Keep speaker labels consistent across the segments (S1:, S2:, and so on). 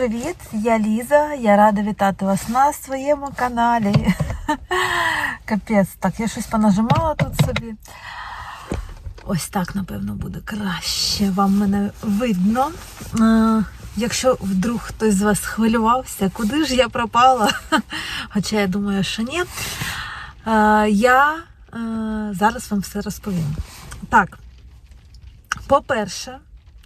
S1: привіт! Я Ліза. Я рада вітати вас на своєму каналі. Капець, так, я щось понажимала тут собі. Ось так, напевно, буде краще. Вам мене видно. Якщо вдруг хтось з вас хвилювався, куди ж я пропала? Хоча я думаю, що ні. Я зараз вам все розповім. Так, по-перше,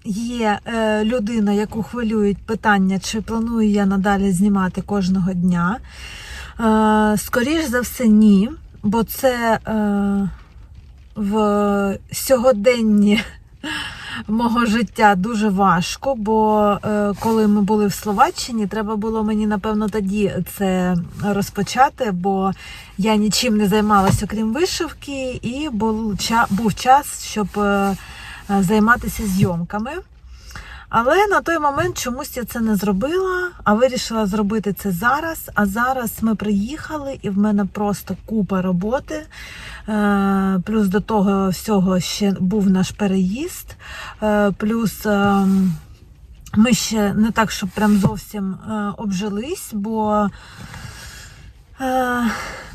S1: є е, людина, яку хвилюють питання, чи планую я надалі знімати кожного дня. Е, скоріш за все, ні, бо це е, в сьогоденні мого життя дуже важко, бо коли ми були в Словаччині, треба було мені, напевно, тоді це розпочати, бо я нічим не займалася, окрім вишивки, і був, ча- був час, щоб займатися зйомками. Але на той момент чомусь я це не зробила, а вирішила зробити це зараз. А зараз ми приїхали, і в мене просто купа роботи. Е, Плюс до того всього ще був наш переїзд. Е, Плюс ем, ми ще не так, щоб прям зовсім е, обжились, бо. Е,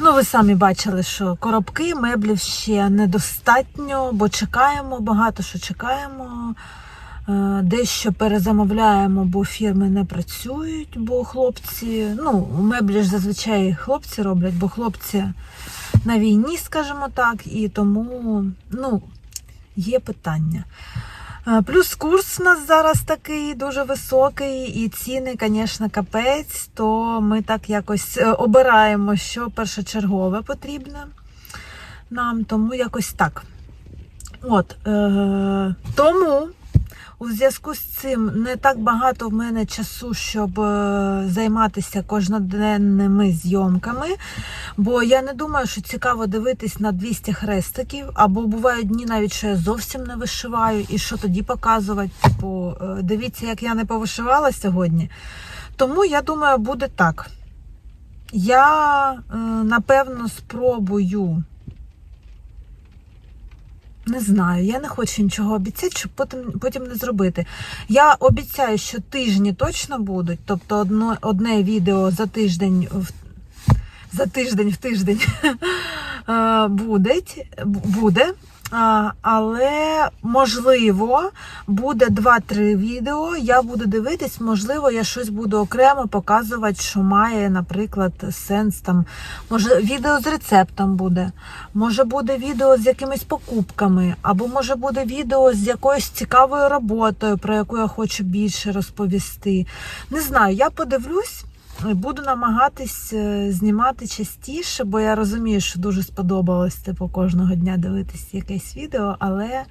S1: Ну, ви самі бачили, що коробки, меблів ще недостатньо, бо чекаємо, багато що чекаємо. Е, Дещо перезамовляємо, бо фірми не працюють, бо хлопці, ну, меблі ж зазвичай хлопці роблять, бо хлопці на війні, скажімо так, і тому ну, є питання. Плюс курс у нас зараз такий дуже високий, і ціни, звісно, капець, то ми так якось е, обираємо, що першочергове потрібне нам, тому якось так. От, е, тому у зв'язку з цим не так багато в мене часу, щоб е, займатися кожноденними зйомками. Бо я не думаю, що цікаво дивитись на 200 хрестиків, або бувають дні навіть, що я зовсім не вишиваю, і що тоді показувати. Типу, е, дивіться, як я не повишивала сьогодні. Тому я думаю, буде так. Я е, напевно спробую. Не знаю, я не хочу нічого обіцяти, щоб потім, потім не зробити. Я обіцяю, що тижні точно будуть, тобто одно, одне відео за тиждень в за тиждень в тиждень е, буде, буде. Але можливо буде 2-3 відео. Я буду дивитись, можливо, я щось буду окремо показувати, що має, наприклад, сенс там. Може, відео з рецептом буде, може буде відео з якимись покупками, або може буде відео з якоюсь цікавою роботою, про яку я хочу більше розповісти. Не знаю, я подивлюсь. Буду намагатись е, знімати частіше, бо я розумію, що дуже сподобалось типу, кожного дня дивитись якесь відео, але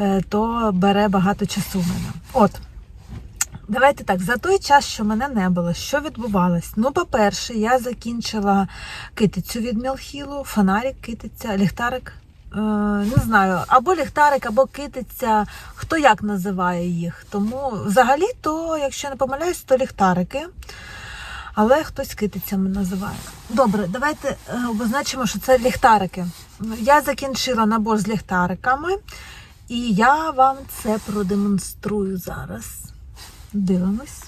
S1: е, то бере багато часу в мене. От. Давайте так, за той час, що мене не було, що відбувалось? Ну, по-перше, я закінчила китицю від Мілхілу, фонарик, китиця, ліхтарик. Е, не знаю, або ліхтарик, або китиця, хто як називає їх. Тому взагалі, то, якщо не помиляюсь, то ліхтарики але хтось китицями називає. Добре, давайте е, обозначимо, що це ліхтарики. Я закінчила набор з ліхтариками, і я вам це продемонструю зараз. Дивимось.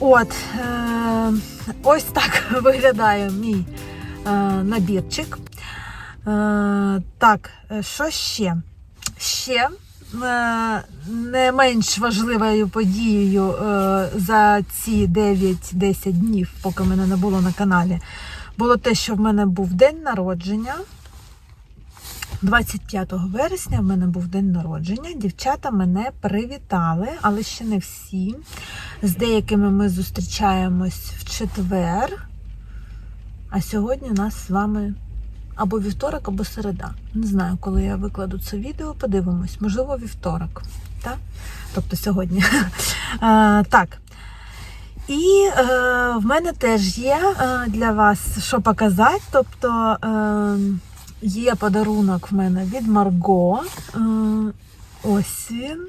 S1: От, е, ось так виглядає мій е, набірчик. Е, так, що ще? Ще не менш важливою подією за ці 9-10 днів, поки мене не було на каналі, було те, що в мене був день народження. 25 вересня в мене був день народження. Дівчата мене привітали, але ще не всі. З деякими ми зустрічаємось в четвер. А сьогодні у нас з вами або вівторок, або середа. Не знаю, коли я викладу це відео, подивимось. Можливо, вівторок. Так? Тобто сьогодні. А, так. І е, в мене теж є е, для вас що показати. Тобто е, є подарунок в мене від Марго. Е, ось він.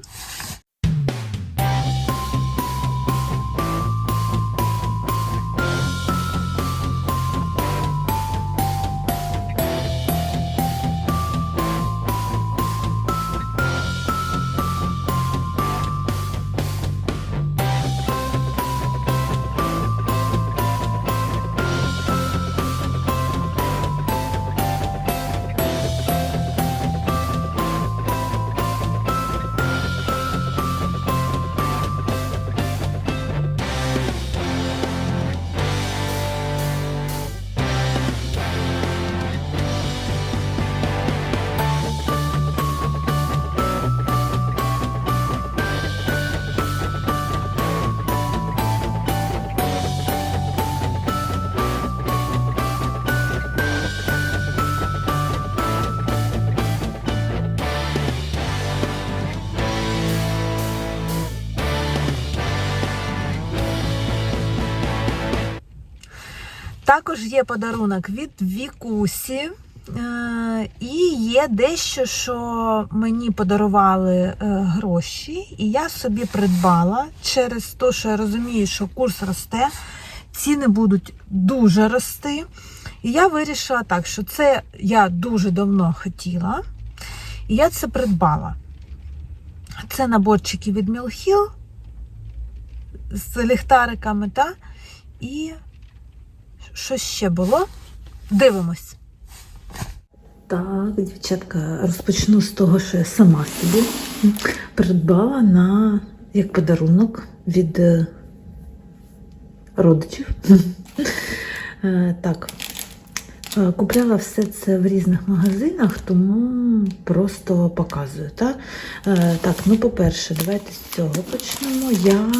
S1: Також є подарунок від Вікусі. Е, І є дещо, що мені подарували е, гроші, і я собі придбала через те, що я розумію, що курс росте, ціни будуть дуже рости. І я вирішила так, що це я дуже давно хотіла, і я це придбала. Це наборчики від Мілхіл з ліхтариками, та? і що ще було? Дивимось. Так, дівчатка, розпочну з того, що я сама собі придбала на як подарунок від е, родичів. Е, Так, е, купляла все це в різних магазинах, тому просто показую. Так, так ну, по-перше, давайте з цього почнемо. Я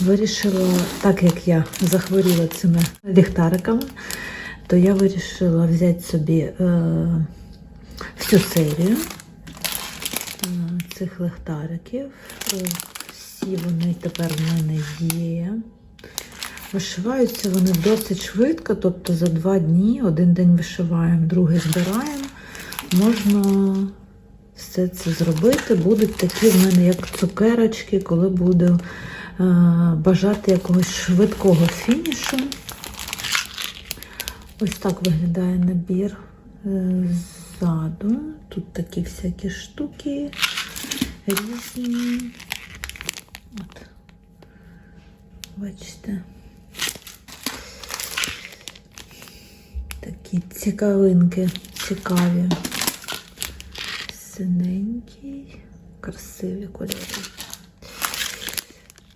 S1: вирішила, так як я захворіла цими ліхтариками, то я вирішила взяти собі е, всю серію е, цих ліхтариків. Е, всі вони тепер в мене є. Вишиваються вони досить швидко, тобто за два дні, один день вишиваємо, другий збираємо. Можна все це зробити. Будуть такі в мене, як цукерочки, коли буду бажати якогось швидкого фінішу. Ось так виглядає набір е, ззаду. Тут такі всякі штуки різні. От. Бачите. Такі цікавинки, цікаві. Синенький, красиві кольори.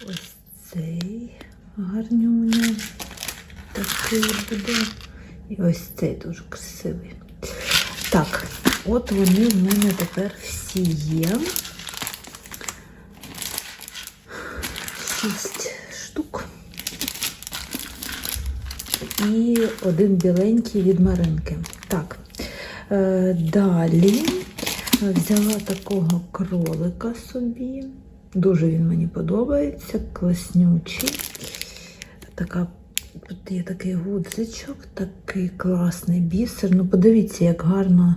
S1: Ось цей гарнюня такий буде. І ось цей дуже красивий. Так, от вони в мене тепер всі є. Шість штук. І один біленький від Маринки. Так, е, далі взяла такого кролика собі. Дуже він мені подобається, класнючий. Така, тут є такий гудзичок, такий класний бісер. Ну, подивіться, як гарно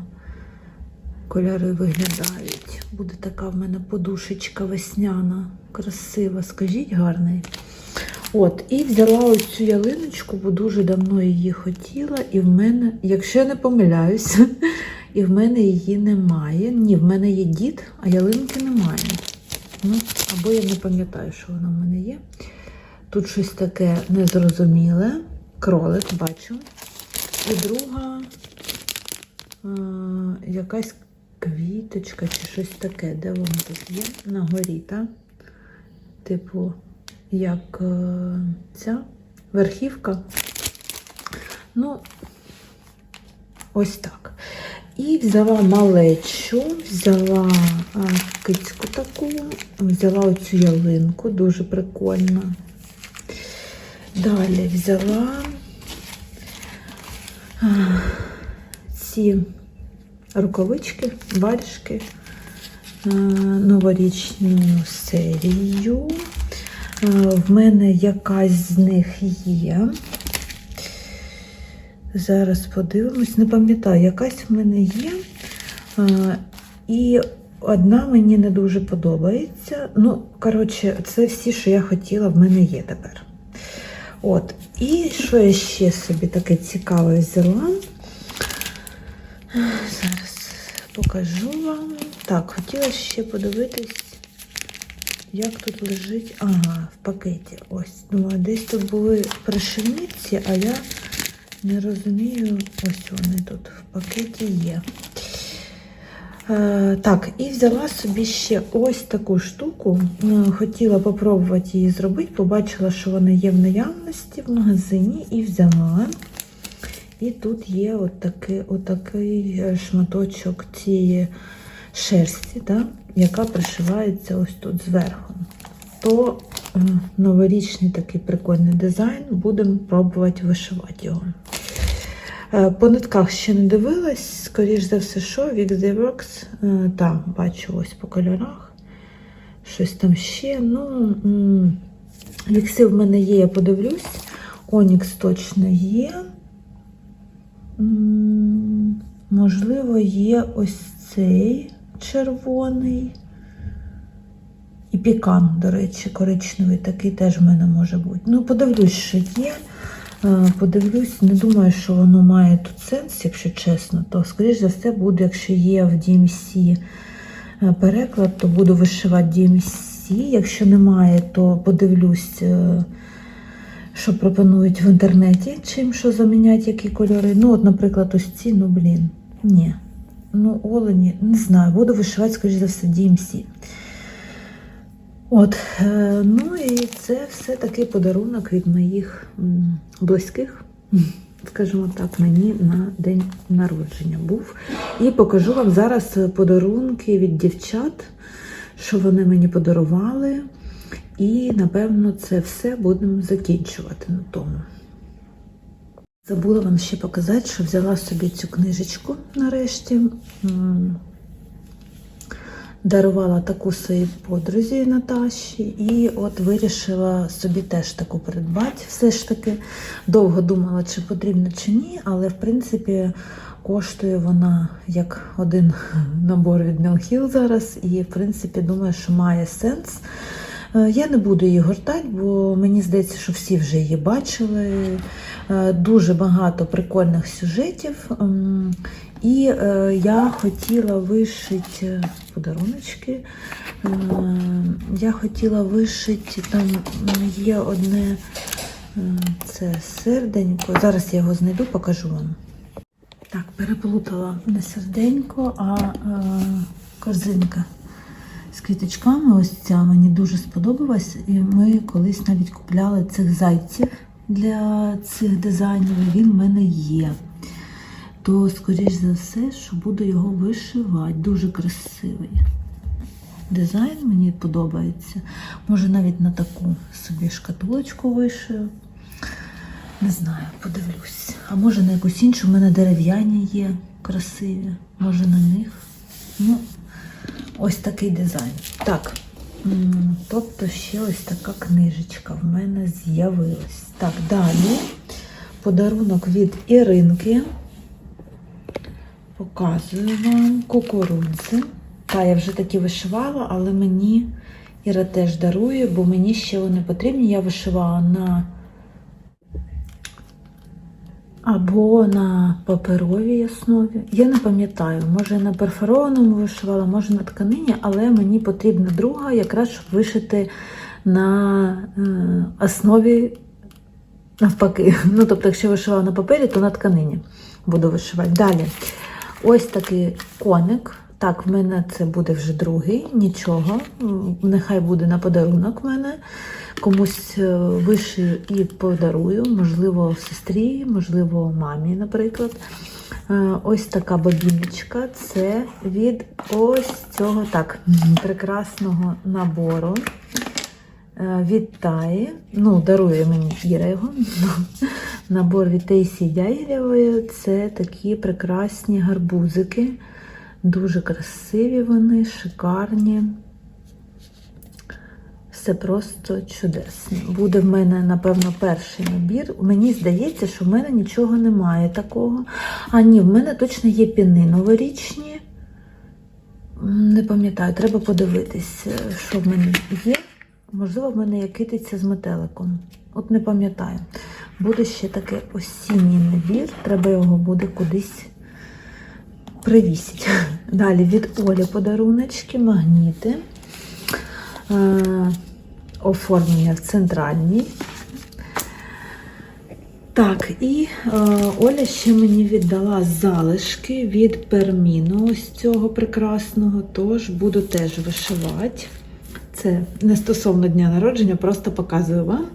S1: кольори виглядають. Буде така в мене подушечка весняна, красива, скажіть, гарний. От, і взяла ось цю ялиночку, бо дуже давно її хотіла, і в мене, якщо я не помиляюсь, і в мене її немає. Ні, в мене є дід, а ялинки немає. Ну, або я не пам'ятаю, що вона в мене є. Тут щось таке незрозуміле. Кролик бачу. І друга а, якась квіточка чи щось таке. Де воно тут є? На горі, так? Типу, як е, ця верхівка. Ну, ось так. І взяла малечу, взяла кицьку таку, взяла оцю ялинку, дуже прикольна. Далі взяла ці рукавички, варежки, а, новорічну серію. В мене якась з них є. Зараз подивимось, не пам'ятаю, якась в мене є. А, і одна мені не дуже подобається. Ну, коротше, це всі, що я хотіла, в мене є тепер. От. І що я ще собі таке цікаве взяла? Зараз покажу вам. Так, хотіла ще подивитись, як тут лежить. Ага, в пакеті. Ось. Думаю, десь тут були пришельниці, а я не розумію. Ось вони тут в пакеті є. Е, так, і взяла собі ще ось таку штуку. Е, Хотіла попробувати її зробити. Побачила, що вона є в наявності в магазині, і взяла. І тут є отакий, отакий е, шматочок цієї шерсті, да, яка пришивається ось тут зверху. То новорічний такий прикольний дизайн. Будемо пробувати вишивати його. Е, По нитках ще не дивилась, скоріш за все, що Wix the Works. Е, Так, бачу ось по кольорах. Щось там ще. Ну, вікси в мене є, я подивлюсь. Онікс точно є. Можливо, є ось цей червоний. І пікан, до речі, коричневий, такий теж в мене може бути. Ну, подивлюсь, що є. Е, Подивлюсь, не думаю, що воно має тут сенс, якщо чесно, то, скоріш за все, буде, якщо є в DMC е, переклад, то буду вишивати DMC. Якщо немає, то подивлюсь, е, що пропонують в інтернеті, чим що замінять, які кольори. Ну, от, наприклад, ось ці, ну, блін, ні. Ну, олені, не знаю, буду вишивати, скоріш за все, DMC. От, е, ну і це все такий подарунок від моїх близьких, скажімо так, мені на день народження був. І покажу вам зараз подарунки від дівчат, що вони мені подарували. І, напевно, це все будемо закінчувати на тому. Забула вам ще показати, що взяла собі цю книжечку нарешті. Дарувала таку своїй подрузі Наташі, і от вирішила собі теж таку придбати. Все ж таки довго думала, чи потрібно, чи ні, але в принципі коштує вона як один набор від Мілхіл зараз, і в принципі думаю, що має сенс. Е, Я не буду її гортати, бо мені здається, що всі вже її бачили. Е, Дуже багато прикольних сюжетів. І е, я хотіла вишити подаруночки. Е, Я хотіла вишити, там є одне е, це серденько. Зараз я його знайду, покажу вам. Так, переплутала не серденько, а е, корзинка з квіточками. Ось ця мені дуже сподобалась. І ми колись навіть купляли цих зайців для цих дизайнів. Він в мене є. То, скоріш за все, що буду його вишивати. Дуже красивий. Дизайн мені подобається. Може навіть на таку собі шкатулочку вишию. Не знаю, подивлюсь. А може на якусь іншу, в мене дерев'яні є красиві. Може на них. Ну, ось такий дизайн. Так. Тобто ще ось така книжечка в мене з'явилась. Так, далі подарунок від Іринки. Показую вам кукурудзи. Та, я вже такі вишивала, але мені Іра теж дарує, бо мені ще вони потрібні. Я вишивала на або на паперовій основі. Я не пам'ятаю, може на перфорованому вишивала, може на тканині, але мені потрібна друга, якраз щоб вишити на е, основі навпаки. Ну, тобто, якщо вишивала на папері, то на тканині буду вишивати. Далі. Ось такий коник. Так, в мене це буде вже другий, нічого. Нехай буде на подарунок в мене. Комусь е, вишию і подарую, можливо, сестрі, можливо, мамі, наприклад. Е, Ось така бобіночка. Це від ось цього так, прекрасного набору. Е, Від. Ну, дарує мені Іра його. Набор від Тейсі Дягілєвої. Це такі прекрасні гарбузики. Дуже красиві вони, шикарні. Все просто чудесно. Буде в мене, напевно, перший набір. Мені здається, що в мене нічого немає такого. А ні, в мене точно є піни новорічні. Не пам'ятаю, треба подивитись, що в мене є. Можливо, в мене є китиця з метеликом. От не пам'ятаю. Буде ще такий осінній набір, треба його буде кудись привісити. Далі від Олі подаруночки, магніти. Е, оформлення в центральній. Так, і е, Оля ще мені віддала залишки від перміну ось цього прекрасного, тож буду теж вишивати. Це не стосовно дня народження, просто показую вам.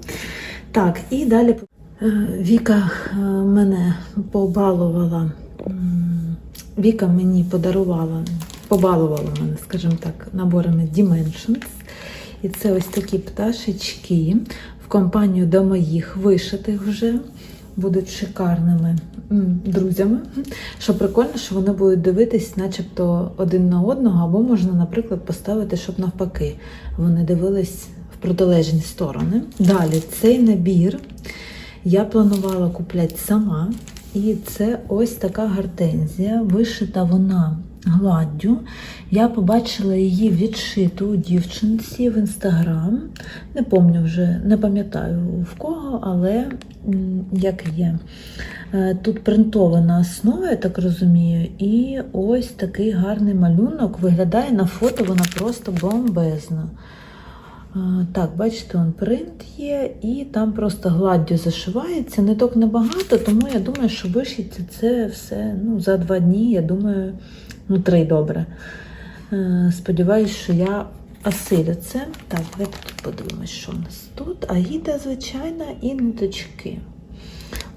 S1: Так, і далі е, Віка е, мене побалувала. Віка мені подарувала, побалувала мене, скажімо так, наборами Dimensions. І це ось такі пташечки в компанію до моїх вишитих вже. Будуть шикарними друзями. Що прикольно, що вони будуть дивитись, начебто один на одного, або можна, наприклад, поставити, щоб навпаки вони дивились протилежні сторони. Далі цей набір я планувала купляти сама. І це ось така гортензія. Вишита вона гладдю. Я побачила її відшиту у дівчинці в інстаграм. Не пам'ятаю вже, не пам'ятаю в кого, але як є. Е, Тут принтована основа, я так розумію, і ось такий гарний малюнок. Виглядає на фото вона просто бомбезна. Так, бачите, он принт є, і там просто гладдю зашивається. Ниток небагато, тому я думаю, що вишиться це все ну, за два дні, я думаю, ну, три добре. Е, Сподіваюсь, що я осилю це. Так, давайте тут подивимось, що у нас тут. Агіда, звичайна, і ниточки.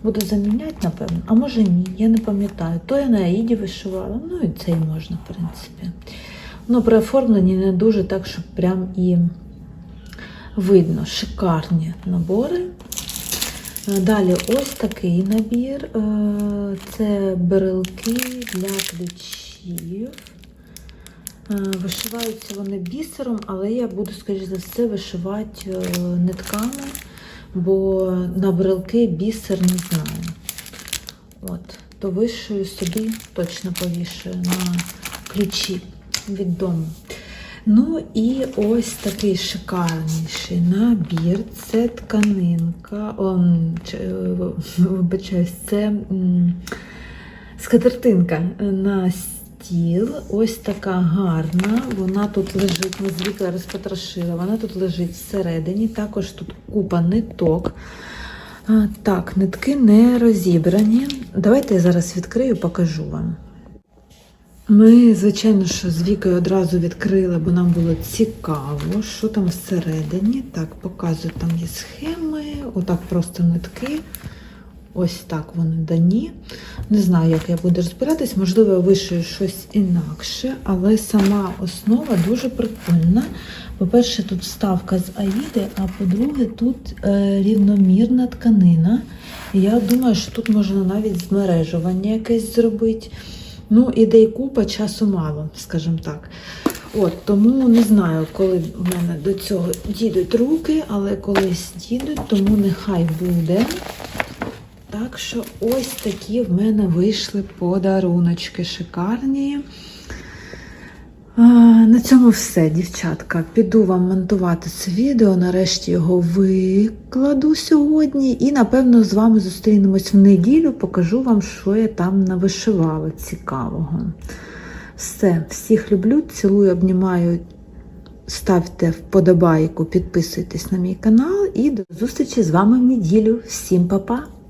S1: Буду заміняти, напевно. А може ні, я не пам'ятаю. То я на Аїді вишивала, ну і цей можна, в принципі. Ну, при оформленні не дуже так, щоб прям і видно шикарні набори. Е, Далі ось такий набір. Е, Це берелки для ключів. Е, Вишиваються вони бісером, але я буду, скоріш за все, вишивати нитками, бо на брелки бісер не знаю. От, то вишию собі, точно повішую на ключі від дому. Ну і ось такий шикарніший набір. Це тканинка. О, е, вибачаюсь, це скатертинка на стіл. Ось така гарна. Вона тут лежить, ми з Вікою розпотрошила. Вона тут лежить всередині. Також тут купа ниток. Так, нитки не розібрані. Давайте я зараз відкрию, покажу вам. Ми, звичайно, що з Вікою одразу відкрили, бо нам було цікаво, що там всередині. Так, показую, там є схеми, отак просто нитки. Ось так вони дані. Не знаю, як я буду розбиратись, можливо, я вишию щось інакше, але сама основа дуже прикольна. По-перше, тут вставка з Аїди, а по-друге, тут е, рівномірна тканина. Я думаю, що тут можна навіть змережування якесь зробити. Ну, ідей купа, часу мало, скажімо так. От, тому не знаю, коли в мене до цього дійдуть руки, але колись дійдуть, тому нехай буде. Так що ось такі в мене вийшли подаруночки шикарні. На цьому все, дівчатка. Піду вам монтувати це відео. Нарешті його викладу сьогодні. І, напевно, з вами зустрінемось в неділю. Покажу вам, що я там навишивала цікавого. Все, всіх люблю, цілую, обнімаю. ставте вподобайку, підписуйтесь на мій канал і до зустрічі з вами в неділю. Всім па-па!